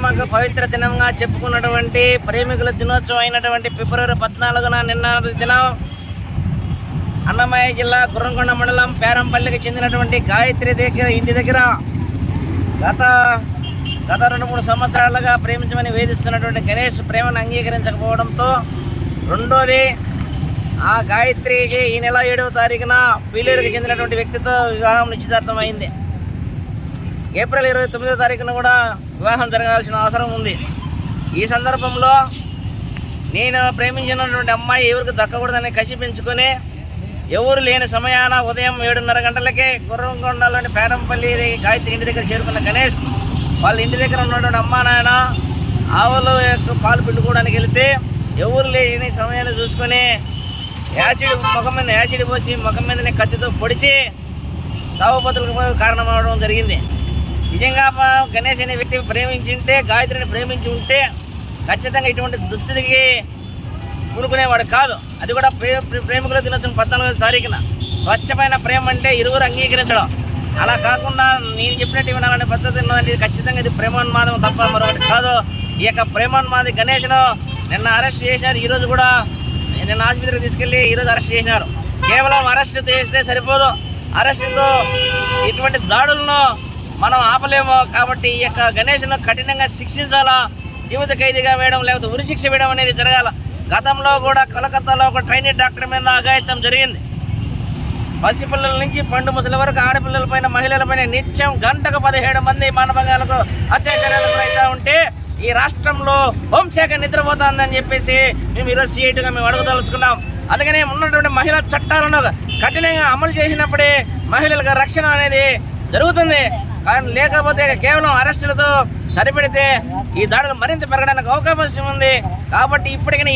ప్రేమకు పవిత్ర దినంగా చెప్పుకున్నటువంటి ప్రేమికుల దినోత్సవం అయినటువంటి ఫిబ్రవరి పద్నాలుగున నిన్న దినం అన్నమయ్య జిల్లా గుర్రంకొండ మండలం పేరంపల్లికి చెందినటువంటి గాయత్రి దగ్గర ఇంటి దగ్గర గత గత రెండు మూడు సంవత్సరాలుగా ప్రేమించమని వేధిస్తున్నటువంటి గణేష్ ప్రేమను అంగీకరించకపోవడంతో రెండోది ఆ గాయత్రికి ఈ నెల ఏడవ తారీఖున పీలేరుకి చెందినటువంటి వ్యక్తితో వివాహం నిశ్చితార్థం అయింది ఏప్రిల్ ఇరవై తొమ్మిదో తారీఖున కూడా వివాహం జరగాల్సిన అవసరం ఉంది. ఈ సందర్భంలో నేను ప్రేమించినటువంటి అమ్మాయి ఎవరికి దక్కకూడదని కసి పెంచుకొని ఎవరు లేని సమయాన ఉదయం ఏడున్నర గంటలకే గుర్రంకొండలోని పేరంపల్లి గాయత్రి ఇంటి దగ్గర చేరుకున్న గణేష్ వాళ్ళ ఇంటి దగ్గర ఉన్నటువంటి అమ్మా నాయన ఆవులు యొక్క పాలు పిండుకోవడానికి వెళితే ఎవరు లేని సమయాన్ని చూసుకొని యాసిడ్ ముఖం మీద యాసిడ్ పోసి ముఖం మీదనే కత్తితో పొడిచి చావుపతులకు కారణం జరిగింది. నిజంగా గణేష్ అనే వ్యక్తి ప్రేమించి ఉంటే గాయత్రిని ప్రేమించి ఉంటే ఖచ్చితంగా ఇటువంటి దుస్థితికి కూనుకునేవాడు కాదు. అది కూడా ప్రే ప్రేమికుల దినోత్సవం పద్నాలుగో తారీఖున. స్వచ్ఛమైన ప్రేమ అంటే ఇరువురు అంగీకరించడం. అలా కాకుండా నేను చెప్పినట్టు వినాలనే పద్ధతి ఉన్నదంటే ఇది ఖచ్చితంగా ఇది ప్రేమోన్మాదం తప్ప మరొకటి కాదు. ఈ యొక్క ప్రేమోన్మాది గణేష్ను నిన్న అరెస్ట్ చేసినారు ఈరోజు కూడా నిన్న ఆసుపత్రికి తీసుకెళ్ళి ఈరోజు అరెస్ట్ చేసినారు కేవలం అరెస్ట్ చేస్తే సరిపోదు. అరెస్టుతో ఇటువంటి దాడులను మనం ఆపలేము కాబట్టి ఈ యొక్క గణేష్ను కఠినంగా శిక్షించాలా? జీవిత ఖైదీగా వేయడం లేకపోతే ఉరిశిక్ష వేయడం అనేది జరగాల. గతంలో కూడా కలకత్తాలో ఒక ట్రైనీ డాక్టర్ మీద అఘాయిత్యం జరిగింది. పసిపిల్లల నుంచి పండు ముసలి వరకు ఆడపిల్లలపైన మహిళలపైన నిత్యం గంటకు పదిహేడు మంది మానభంగాలకు అత్యాచారాలకు అయితే ఉంటే ఈ రాష్ట్రంలో హోంశాఖ నిద్రపోతుందని చెప్పేసి మేము ఈరోజు సీఐటీగా మేము అడుగుదలుచుకున్నాం. అందుకనే ఉన్నటువంటి మహిళా చట్టాలను కఠినంగా అమలు చేసినప్పుడే మహిళలకు రక్షణ అనేది జరుగుతుంది. కానీ లేకపోతే కేవలం అరెస్టులతో సరిపెడితే ఈ దాడులు మరింత పెరగడానికి అవకాశం ఉంది. కాబట్టి ఇప్పటికైనా